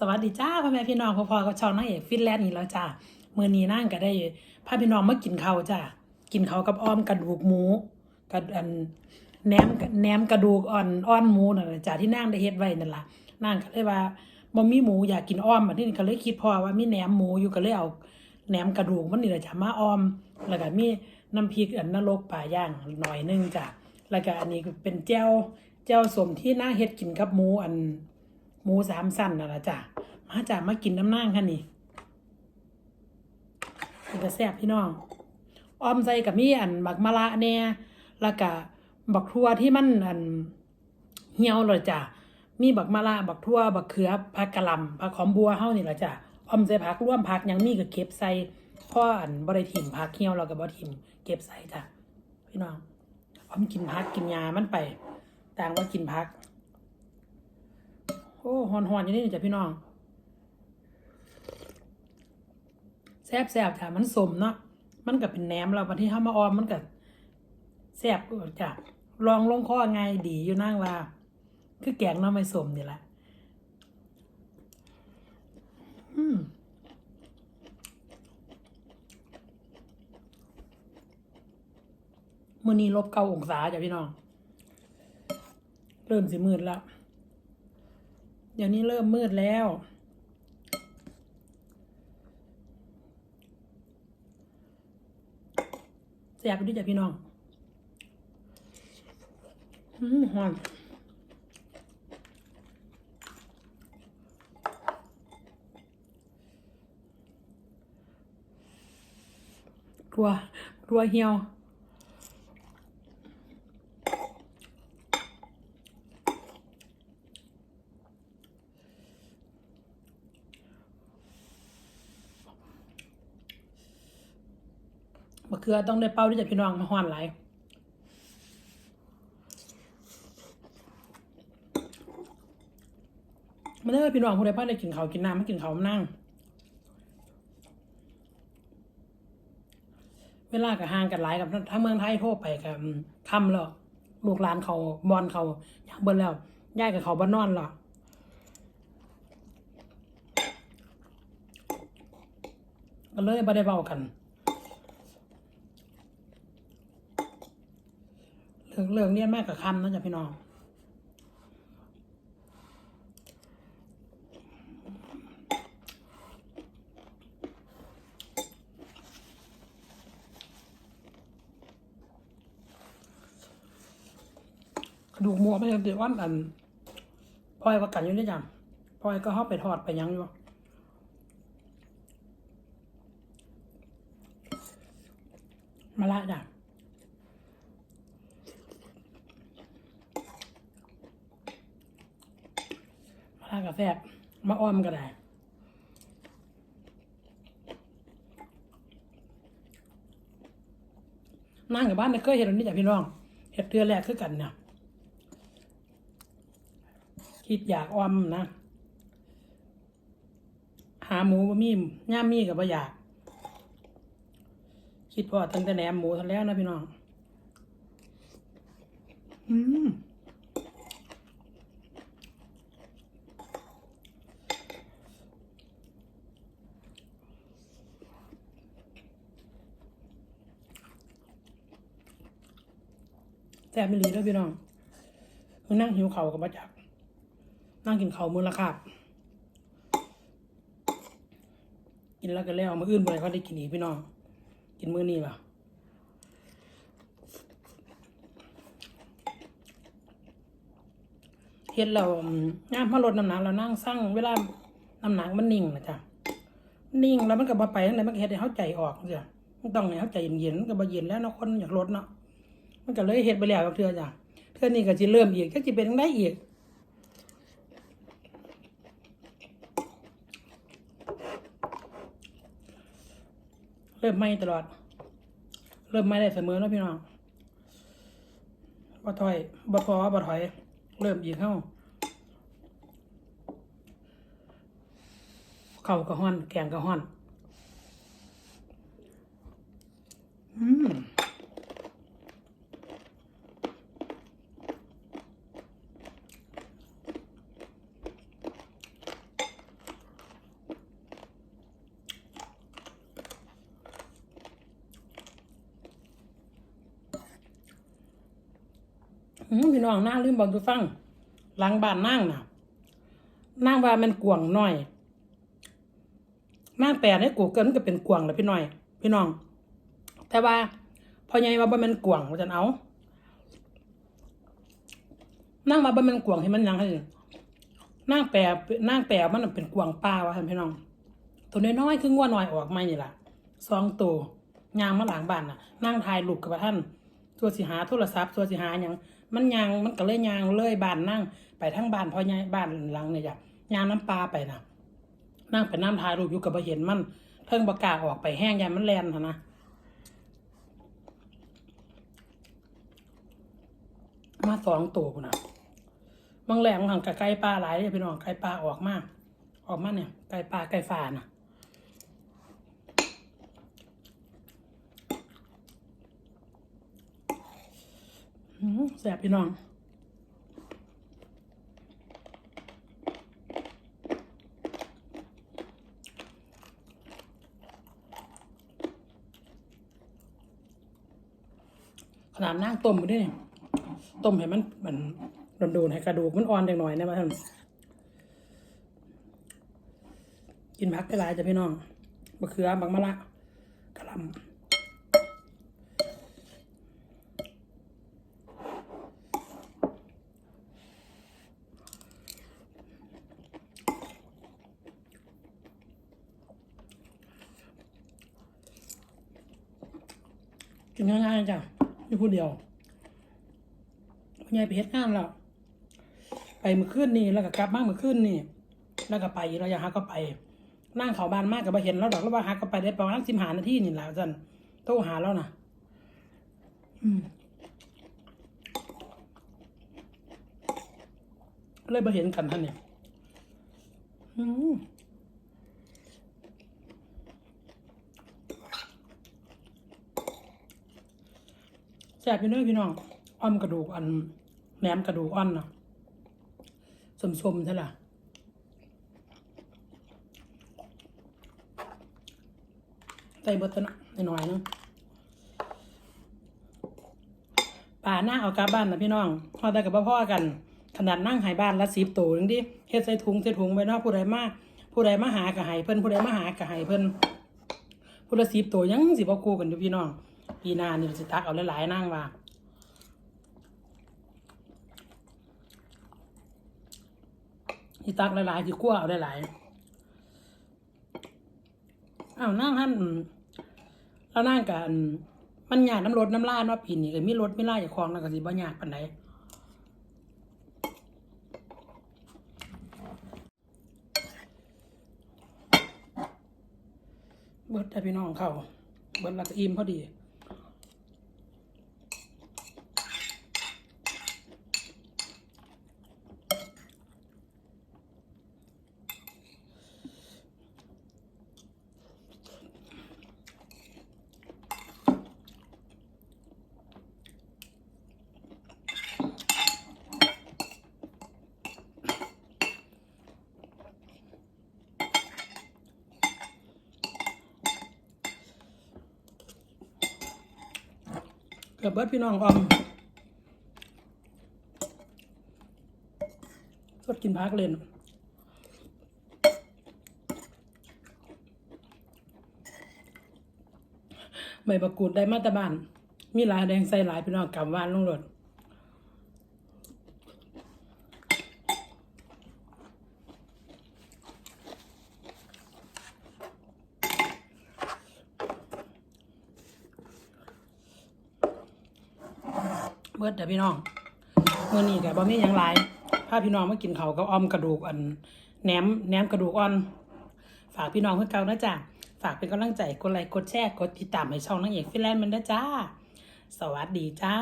สวัสดีจ้าพ่อแม่พี่น้องพ่อพ่อกับชาวนางเอกฟินแลนด์นี่แล้วจ้ามื้อนี้นั่งก็ได้พาพี่น้องมากินเขาจ้ากินเขากับอ้อมกระดูกหมูกับอันแหนมแหนมกระดูกอ่อนอ่อนหมูนั่นแหละจ้าที่นางได้เฮ็ดไว้นั่นล่ะนางก็เลยว่าบ่มีหมูอยากกินอ้อมบัดนี้ก็เลยคิดพอว่ามีแหนมหมูอยู่ก็เลยเอาแหนมกระดูกมันนี่แหละจ้ามาอ้อม แล้วก็มีน้ำพริกอันนรกป่าย่างหน่อยนึงจ้าแล้วก็อันนี้เป็นแจ่วแจ่วสมที่นางเฮ็ดกินกับหมูอัน หมูสามสั้นน่ะละจ้ะมาจ้ะมากินน้ำนางค่ะนี่มันจะแซ่บพี่น้องออมใส่กับมีอันบักมะระแหน่ยแล้วก็บักทั่วที่มันอันเหี่ยวเลยจ้ะมีบักมะระบักทั่วบักเขือผักกะหล่ำผักหอมบัวเฮานี่ละจ้ะออมใส่ผักร่วมผักยังมีก็เก็บใส่พ่ออันบ่ได้ถิ่มผักเหี่ยวเราก็บ่ถิ่มเก็บใส่จ้ะพี่น้องออมกินผักกินยามันไปต่างว่ากินผัก โอ้หอนหอนๆอยู่นี่จ้ะพี่น้องแซบแซบจ้ะมันสมเนาะมันก็เป็นแหนมเราวันที่เข้ามาออมมันก็แซบจ้ะลองลงข้อไงดีอยู่นั่งว่า คือแกงน้ำไม่สมนี่แหละอืมมื่อนี้ลบเก้าองศาจ้ะพี่น้อง เริ่มสิมืดแล้ว เดี๋ยวนี้เริ่มมืดแล้วแซ่บไปด้วยจ้ะพี่น้องอืมหอนกลัวกลัวเหี่ยว มะเขือต้องได้เป้าด้วยจ้ะพี่น้องมาหอนหลายมาเด้พี่น้องผู้ใดพลาดได้กินเขากินน้ำไม่กินเขามานั่ง เวลากับห่างกันหลายกับถ้าเมืองไทยโทรไปกับคำแล้วลูกหลานเขาบอลเขาอยากเบิ่นแล้วย่ายกับเขาบ้านนอนหรอก็เลยไม่ได้เบากัน เรื่องเรื่องเนี่ยแม่กับคำนะจ๊ะพี่น้องกระดูกหมูไม่ใช่เดี๋ยววันอันพลอยว่ากันอยู่ด้วยจ้ะพลอยก็เข้าไปทอดไปยังอยู่มาละจ้ะ มาละกาแฟมาอ้อมก็ได้นั่งกับบ้านเนี่ยเคยเห็นอันนี้จ้ะพี่น้องเห็ดเทือแรกคือกันเนี่ยคิดอยากอ้อมนะ หาหมูบะมี่ย่ามมีกับบ่อยาก คิดพอตั้งแต่แหนมหมูทันแล้วนะพี่น้อง อืม แซ่บไม่ลีแล้วพี่น้องมึงนั่งหิวเขากับมาจักนั่งกินเขามือละครับกินแล้วก็แล้วมืออื่นไปเขาได้กินอีกพี่น้อง กินมื้อนี้ล่ะเฮ็ดเราย่ามพอลดน้ำหนักเรานั่งสั่งเวลาน้ำหนักมันนิ่งนะจ๊ะนิ่งแล้วมันก็บ่ไปนั่นแหละมันก็เฮ็ดให้เขาใจออกจ้ะมันต้องให้เขาใจเย็นๆมันก็บ่เย็นแล้วเนาะคนอยากลดเนาะ มันก็เลยเฮ็ดไปแล้วกับเทื่อจ้ะเทื่อนี้ก็สิเริ่มอีกก็สิเป็นจั่งได้อีกเริ่มไม่ตลอด เริ่มไม่ได้เสมอแล้วพี่น้องบ่ถอยบ่ท้อบ่ถอย เริ่มอีกเข้าเข่ากระห้อน แกงกระห้อน อืม พี่น้องนั่งลืมบอกทุกฟังหลังบ้านนั่งน่ะนั่งว่ามันกวางน้อยนั่งแปลในกูเกินก็เป็นกวงแหละพี่น้อย พี่น้อง แต่ว่าพอใหญ่ว่าบ่ม่นกวงว่าจันเอานั่งมาบ่ม่นกวงให้มันยังให้นั่งแปลนั่งแปลมันเป็นกวงป่าว่าพี่น้อง ตัวน้อยๆคืองัวน้อยออกมานี่ล่ะสองตัวยางมาหลังบ้านน่ะ นั่งถ่ายรูปกับท่านตัวสิหาโทรศัพท์ตัวสิหาหยัง มันยางมันก็เลยยางเลยบ้านนั่งไปทั้งบ้านพอใหญ่บ้านหลังเนี่ยจ้ะยางน้ำปลาไปนะนั่งไปน้ำถ่ายรูปอยู่กับเห็นมันเพิ่งประกล้าออกไปแห้งยามมันแลนนะมาสองตัวนะบางแหลมหังกับไก่ปลาหลายเลยพี่น้องไก่ปลาออกมากออกมาเนี่ยไก่ปลาไก่ฝาน่ะม แสบพี่น้อง ขนาดนั่งต้มได้วยเนี่ยต้มให้มันมันโดนๆให้กระดูกมันอ่อนจังหน่อยนะมาท่านกินพักไปหลายจ้ะพี่น้องมะเขือบักมะละกะหล่ำ กินง่ายๆจ้ะไม่พูดเดียวพ่อใหญ่ไปเฮ็ดงานแล้ว ไปเมื่อคืนนี่แล้วก็กลับมาเมื่อคืนนี่ แล้วก็ไปเราอยากหาก็ไป นั่งเขาบ้านมากกับไปเห็นแล้วดอกแล้วว่าหาก็ไปได้ประมาณสิบหานาทีนี่แหละจันโทรหาแล้วนะอืมเลยไปเห็นกันท่านเนี่ย อืม ซ่บพี่น้องพี่น้องอ้อมกระดูกอันแหนมกระดูกอ่อนเนาะสมๆใช่ล่ะใส่เบดตัวนะหน่อยนึงป่าหน้าเอากลับบ้านนะพี่น้องพอได้กับพ่อกัน ขนาดนั่งหายบ้านละสิบตัวนึงดิเฮ็ดใส่ถุงใส่ถุงไว้เนาะผู้ใดมาผู้ใดมาหากะหายเพิ่นผู้ใดมาหากะหายเพิ่นผู้ละสิบตัวยังสิบ่คู่กันอยู่พี่น้อง ปีหน้านี่สิตักเอาหลายๆนั่งว่าที่ตักหลายๆที่คั่วเอาหลายๆอ้านั่งท่านแล้วนั่งกันมันหยากน้ำรถน้ำลาเนาะปีนี้ก็มีรถไม่ล่าอย่าคลองแล้วก็สิบ่ยากปานใดเบิดแต่พี่น้องเขาเบิดล้วก็อิ่มพอดี เกับเบิดพี่น้องออมสดกินพักเล่นใบประกูดได้มาตาบ้าน มีหลายแดงใส่หลายพี่น้องกำวานลงรถ เบิดเด้อพี่น้องเมื่อนี้กับบ่มีหยังหลายพาพี่น้องมากินเขาวกับออมกระดูกอันแหนมแหนมกระดูกอ่อน ฝากพี่น้องเพื่อนเก่านะจ๊ะฝากเป็นกำลังใจกดไลค์กดแชร์กดติดตามให้ช่องนางเอกฟิแลนด์มันนะจ้า สวัสดีจ้า